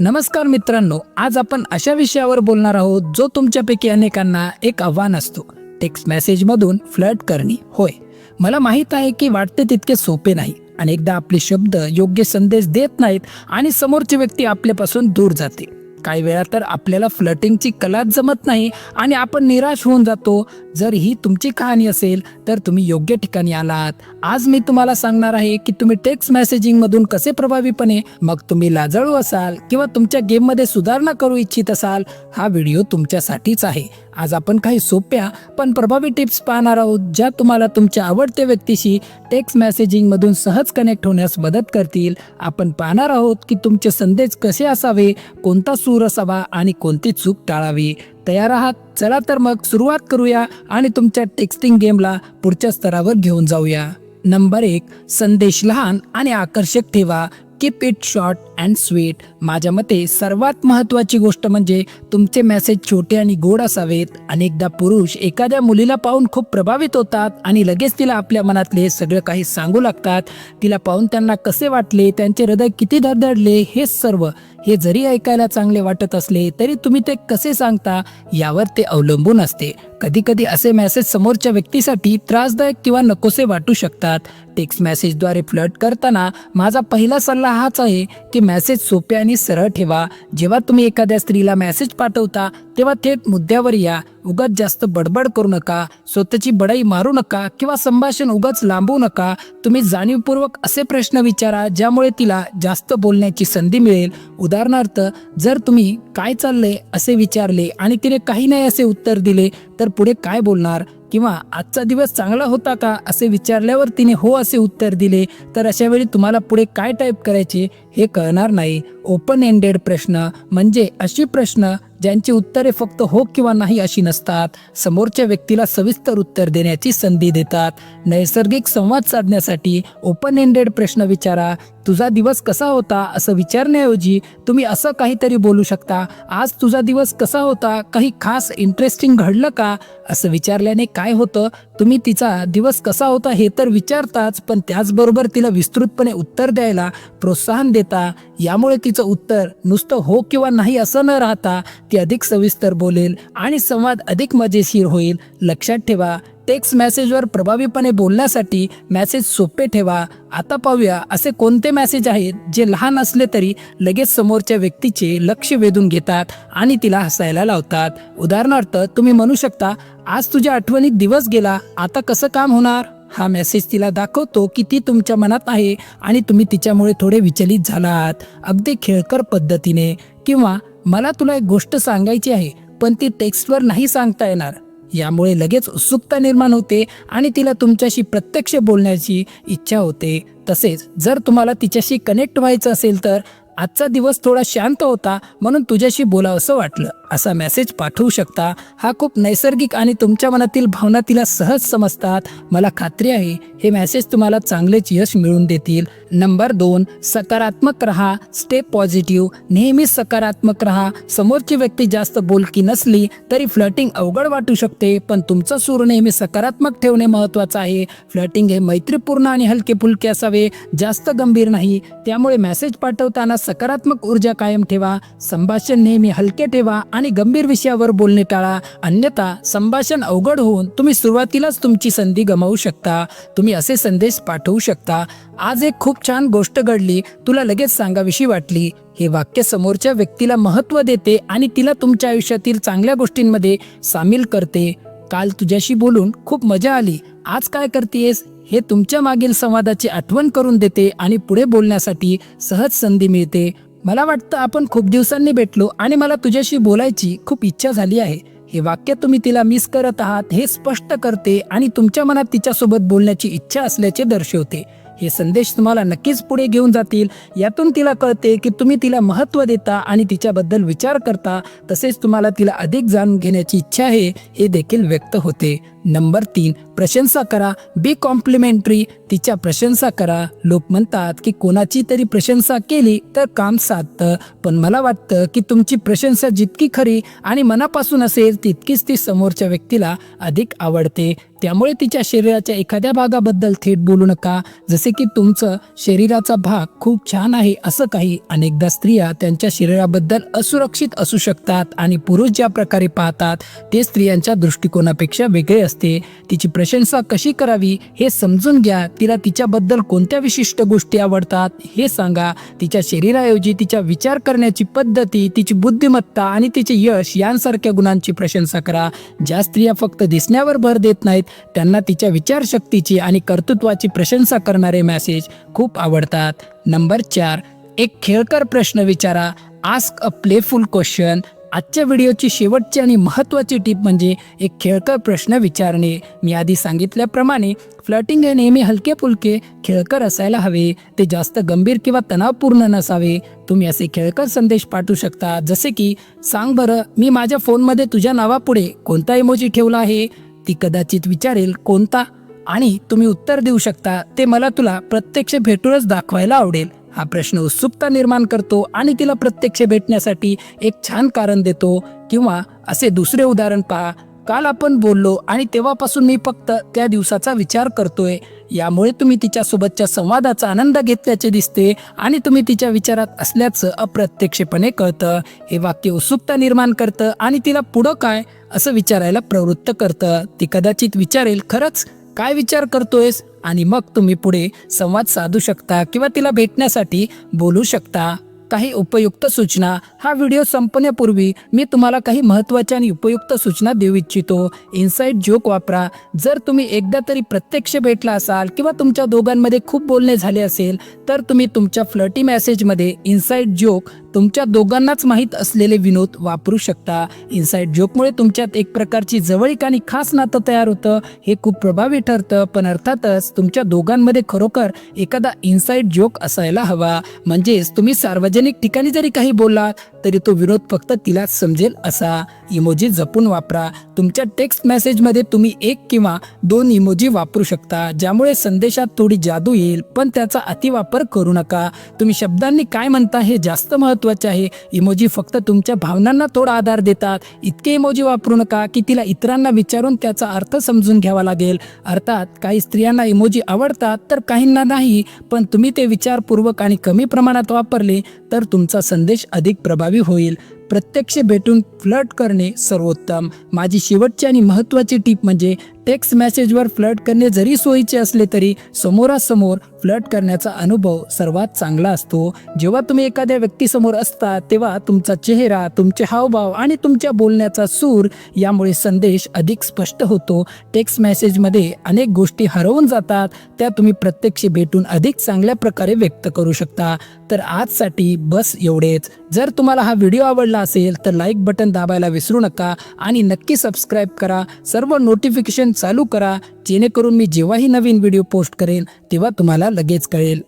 नमस्कार मित्रांनो आज आपण अशा विषयावर बोलणार आहोत जो तुमच्यापैकी अनेकांना एक आव्हान असतो. टेक्स्ट मेसेजमधून फ्लट करणे. होय मला माहीत आहे की वाटते तितके सोपे नाही अनेकदा आपले शब्द योग्य संदेश देत नाहीत आणि समोरची व्यक्ती आपल्यापासून दूर जाते. काही वेळा तर आपल्याला फ्लटिंगची कलाच जमत नाही आणि आपण निराश होऊन जातो जर ही तुमची कहाणी असेल तर तुम्ही योग्य ठिकाणी आलात. आज मी तुम्हाला सांगणार आहे की तुम्ही टेक्स्ट मेसेजिंग मधून कसे प्रभावीपणे मग तुम्ही लाजळू असाल किंवा तुमच्या गेममध्ये सुधारणा करू इच्छित असाल हा व्हिडिओ तुमच्यासाठीच आहे. आज आपण काही सोप्या पण प्रभावी टिप्स पाहणार आहोत ज्या तुम्हाला तुमच्या आवडत्या व्यक्तीशी टेक्स्ट मेसेजिंगमधून सहज कनेक्ट होण्यास मदत करतील. आपण पाहणार आहोत की तुमचे संदेश कसे असावे कोणता सूर असावा आणि कोणती चूक टाळावी. तयार आहात. चला तर मग सुरुवात करूया आणि तुमच्या टेक्स्टिंग गेमला पुढच्या स्तरावर घेऊन जाऊया. नंबर एक संदेश लहान आणि आकर्षक ठेवा. Keep it short and sweet माझ्या मते सर्वात महत्त्वाची गोष्ट म्हणजे तुमचे मेसेज छोटे आणि गोड असावेत. अनेकदा पुरुष एखाद्या मुलीला पाहून खूप प्रभावित होतात आणि लगेच तिला आपल्या मनातले सगळं काही सांगू लागतात. तिला पाहून त्यांना कसे वाटले त्यांचे हृदय किती धडधडले हे सर्व. हे जरी ऐकायला चांगले वाटत असले तरी तुम्ही ते कसे सांगता यावर ते अवलंबून असते. कधी कधी असे मेसेज समोरच्या व्यक्तीसाठी त्रासदायक किंवा नकोसे वाटू शकतात. टेक्स्ट मेसेजद्वारे फ्लट करताना माझा पहिला सल्ला हाच आहे की मेसेज सोपे आणि सरळ ठेवा. जेव्हा तुम्ही एखाद्या स्त्रीला मेसेज पाठवता तेव्हा थेट मुद्द्यावर या. उगाच जास्त बडबड करू नका. स्वतःची बडाई मारू नका किंवा संभाषण उगाच लांबवू नका. तुम्ही जाणीवपूर्वक असे प्रश्न विचारा ज्यामुळे तिला जास्त बोलण्याची संधी मिळेल. उदाहरणार्थ जर तुम्ही काय चाललंय? असे विचारले आणि तिने काही नाही असे उत्तर दिले तर पुढे काय बोलणार? किंवा आजचा दिवस चांगला होता का असे विचारल्यावर तिने हो असे उत्तर दिले तर अशा वेळी तुम्हाला पुढे काय टाईप करायचे हे कळणार नाही. ओपन एंडेड प्रश्न म्हणजे अशी प्रश्न ज्यांची उत्तरे फक्त हो किंवा नाही अशी नसतात. समोरच्या व्यक्तीला सविस्तर उत्तर देण्याची संधी देतात. नैसर्गिक संवाद साधण्यासाठी ओपन एंडेड प्रश्न विचारा. तुझा दिवस कसा होता? असं विचारण्याऐवजी तुम्ही असं काहीतरी बोलू शकता. आज तुझा दिवस कसा होता? काही खास इंटरेस्टिंग घडलं का? असं विचारल्याने काय होतं? तुम्ही तिचा दिवस कसा होता हे तर विचारताच पण त्याचबरोबर तिला विस्तृतपणे उत्तर द्यायला प्रोत्साहन देता यामुळे तिचं उत्तर नुसतं हो किंवा नाही असं न राहता ती अधिक सविस्तर बोलेल आणि संवाद अधिक मजेशीर होईल. लक्षात ठेवा टेक्स्ट मेसेजवर प्रभावीपणे बोलण्यासाठी मेसेज सोपे ठेवा. आता पाहूया असे कोणते मेसेज आहेत जे लहान असले तरी लगेच समोरच्या व्यक्तीचे लक्ष वेधून घेतात आणि तिला हसायला लावतात. उदाहरणार्थ तुम्ही म्हणू शकता आज तुझ्या आठवणीत दिवस गेला आता कसं काम होणार? हा मेसेज तिला दाखवतो की ती तुमच्या मनात आहे आणि तुम्ही तिच्यामुळे थोडे विचलित झालात. अगदी खेळकर पद्धतीने. किंवा मला तुला एक गोष्ट सांगायची आहे पण ती टेक्स्टवर नाही सांगता येणार. यामुळे लगेच उत्सुकता निर्माण होते आणि तिला तुमच्याशी प्रत्यक्ष बोलण्याची इच्छा होते. तसेच जर तुम्हाला तिच्याशी कनेक्ट व्हायचं असेल तर आजचा दिवस थोडा शांत होता म्हणून तुझ्याशी बोलावंसं वाटलं. असा मेसेज पाठवू शकता. हा खूप नैसर्गिक आणि तुमच्या मनातील भावना तिला सहज समजतात. मला खात्री आहे हे मेसेज तुम्हाला चांगलेच यश मिळवून देतील. नंबर दोन सकारात्मक रहा स्टे पॉझिटिव्ह नेहमी सकारात्मक रहा. समोरची व्यक्ती जास्त बोलकी नसली तरी फ्लटिंग अवघड वाटू शकते पण तुमचा सूर नेहमी सकारात्मक ठेवणे महत्त्वाचं आहे. फ्लटिंग हे मैत्रीपूर्ण आणि हलके फुलके असावे जास्त गंभीर नाही. त्यामुळे मेसेज पाठवताना सकारात्मक ऊर्जा कायम ठेवा. संभाषण नेहमी हलके ठेवा. आणि गंभीर विषयावर बोलणे टाळा. अन्यथा संभाषण अवघड होऊन तुम्ही सुरुवातीलाच तुमची संधी गमावू शकता. तुम्ही असे संदेश पाठवू शकता. आज एक खूप छान गोष्ट घडली. तुला लगेच सांगाविषयी वाटली. हे वाक्य समोरच्या व्यक्तीला महत्त्व देते आणि तिला तुमच्या आयुष्यातील चांगल्या गोष्टींमध्ये सामील करते. काल तुझ्याशी बोलून खूप मजा आली. आज काय करतेस हे तुमच्या मागील संवादाची आठवण करून देते आणि पुढे बोलण्यासाठी सहज संधी मिळते. मला वाटतं आपण खूप दिवसांनी भेटलो आणि मला तुझ्याशी बोलायची खूप इच्छा झाली आहे. हे वाक्य तुम्ही तिला मिस करत आहात हे स्पष्ट करते आणि तुमच्या मनात तिच्यासोबत बोलण्याची इच्छा असल्याचे दर्शवते. हे संदेश तुम्हाला नक्कीच पुढे घेऊन जातील. यातून तिला कळते की तुम्ही तिला महत्त्व देता आणि तिच्याबद्दल विचार करता तसेच तुम्हाला तिला अधिक जाणून घेण्याची इच्छा आहे हे देखील व्यक्त होते. नंबर तीन प्रशंसा करा. बी कॉम्प्लिमेंटरी तिच्या प्रशंसा करा. लोक म्हणतात की कोणाची तरी प्रशंसा केली तर काम साधतं. पण मला वाटतं की तुमची प्रशंसा जितकी खरी आणि मनापासून असेल तितकीच ती समोरच्या व्यक्तीला अधिक आवडते. त्यामुळे तिच्या शरीराच्या एखाद्या भागाबद्दल थेट बोलू नका. जसे की तुमचं शरीराचा भाग खूप छान आहे असं काही अनेकदा स्त्रिया त्यांच्या शरीराबद्दल असुरक्षित असू शकतात आणि पुरुष ज्या प्रकारे पाहतात ते स्त्रियांच्या दृष्टिकोनापेक्षा वेगळे असतात. असते. तिची प्रशंसा कशी करावी हे समजून घ्या. तिला तिच्याबद्दल कोणत्या विशिष्ट गोष्टी आवडतात हे सांगा. तिच्या शरीराऐवजी तिच्या विचार करण्याची पद्धती तिची बुद्धिमत्ता आणि तिचे यश यांसारख्या गुणांची प्रशंसा करा. ज्या स्त्रिया फक्त दिसण्यावर भर देत नाहीत त्यांना तिच्या विचारशक्तीची आणि कर्तृत्वाची प्रशंसा करणारे मेसेज खूप आवडतात. नंबर चार एक खेळकर प्रश्न विचारा. आस्क अ प्लेफुल क्वेश्चन आजच्या व्हिडिओची शेवटची आणि महत्त्वाची टीप म्हणजे एक खेळकर प्रश्न विचारणे. मी आधी सांगितल्याप्रमाणे फ्लटिंग हे नेहमी हलके फुलके खेळकर असायला हवे. ते जास्त गंभीर किंवा तणावपूर्ण नसावे. तुम्ही असे खेळकर संदेश पाठवू शकता. जसे की सांग बरं मी माझ्या फोनमध्ये तुझ्या नावापुढे कोणता इमोजी ठेवला आहे? ती कदाचित विचारेल कोणता? आणि तुम्ही उत्तर देऊ शकता. ते मला तुला प्रत्यक्ष भेटूनच दाखवायला आवडेल. हा प्रश्न उत्सुकता निर्माण करतो आणि तिला प्रत्यक्ष भेटण्यासाठी एक छान कारण देतो. किंवा असे दुसरे उदाहरण पहा. काल आपण बोललो आणि तेव्हापासून मी फक्त त्या दिवसाचा विचार करतोय. यामुळे तुम्ही तिच्यासोबतच्या संवादाचा आनंद घेतल्याचे दिसते आणि तुम्ही तिच्या विचारात असल्याचं अप्रत्यक्षपणे कळतं. हे वाक्य उत्सुकता निर्माण करतं आणि तिला पुढं काय असं विचारायला प्रवृत्त करतं. ती कदाचित विचारेल खरंच? काय विचार करतोयस? आणि मग तुम्ही पुढे संवाद साधू शकता किंवा तिला भेटण्यासाठी बोलू शकता. काही उपयुक्त सूचना. हा व्हिडिओ संपण्यापूर्वी मी तुम्हाला काही महत्त्वाच्या आणि उपयुक्त सूचना देऊ इच्छितो. इनसाइड जोक वापरा. जर तुम्ही एकदा तरी प्रत्यक्ष भेटला असाल किंवा तुमच्या दोघांमध्ये खूप बोलणे झाले असेल तर तुम्ही तुमच्या फ्लटी मॅसेजमध्ये इनसाइड जोक तुमच्या दोघांनाच माहीत असलेले विनोद वापरू शकता. इन्साईट जोकमुळे तुमच्यात एक प्रकारची जवळीक आणि खास नातं तयार होतं. हे खूप प्रभावी ठरतं. पण अर्थातच तुमच्या दोघांमध्ये खरोखर एखादा इन्साईट जोक असायला हवा. म्हणजेच तुम्ही सार्वजनिक ठिकाणी जरी काही बोललात तरी तो विनोद फक्त तिलाच समजेल असा इमोजी जपून वापरा. तुमच्या टेक्स्ट मेसेजमध्ये तुम्ही एक किंवा दोन इमोजी वापरू शकता ज्यामुळे संदेशात थोडी जादू येईल पण त्याचा अतिवापर करू नका. तुम्ही शब्दांनी काय म्हणता हे जास्त महत्त्वाचे आहे. इमोजी फक्त तुमच्या भावनांना थोडा आधार देतात. इतके इमोजी वापरू नका की तिला इतरांना विचारून त्याचा अर्थ समजून घ्यावा लागेल. अर्थात काही स्त्रियांना इमोजी आवडतात तर काहींना नाही पण तुम्ही ते विचारपूर्वक आणि कमी प्रमाणात वापरले तर तुमचा संदेश अधिक प्रभावी होईल. प्रत्यक्ष भेटून फ्लट करणे सर्वोत्तम. माझी शेवटची आणि महत्त्वाची टीप म्हणजे टेक्स्ट मेसेजवर फ्लट करणे जरी सोयीचे असले तरी समोरासमोर फ्लट करण्याचा अनुभव सर्वात चांगला असतो. जेव्हा तुम्ही एखाद्या व्यक्तीसमोर असता तेव्हा तुमचा चेहरा तुमचे हावभाव आणि तुमच्या बोलण्याचा सूर यामुळे संदेश अधिक स्पष्ट होतो. टेक्स्ट मेसेजमध्ये अनेक गोष्टी हरवून जातात त्या तुम्ही प्रत्यक्ष भेटून अधिक चांगल्या प्रकारे व्यक्त करू शकता. तर आजसाठी बस एवढेच. जर तुम्हाला हा व्हिडिओ आवडला असेल तर लाईक बटन दाबायला विसरू नका आणि नक्की सबस्क्राईब करा. सर्व नोटिफिकेशन चालू करा जेणेकरून मी जेव्हाही नवीन व्हिडिओ पोस्ट करेन तेव्हा तुम्हाला लगेच कळेल.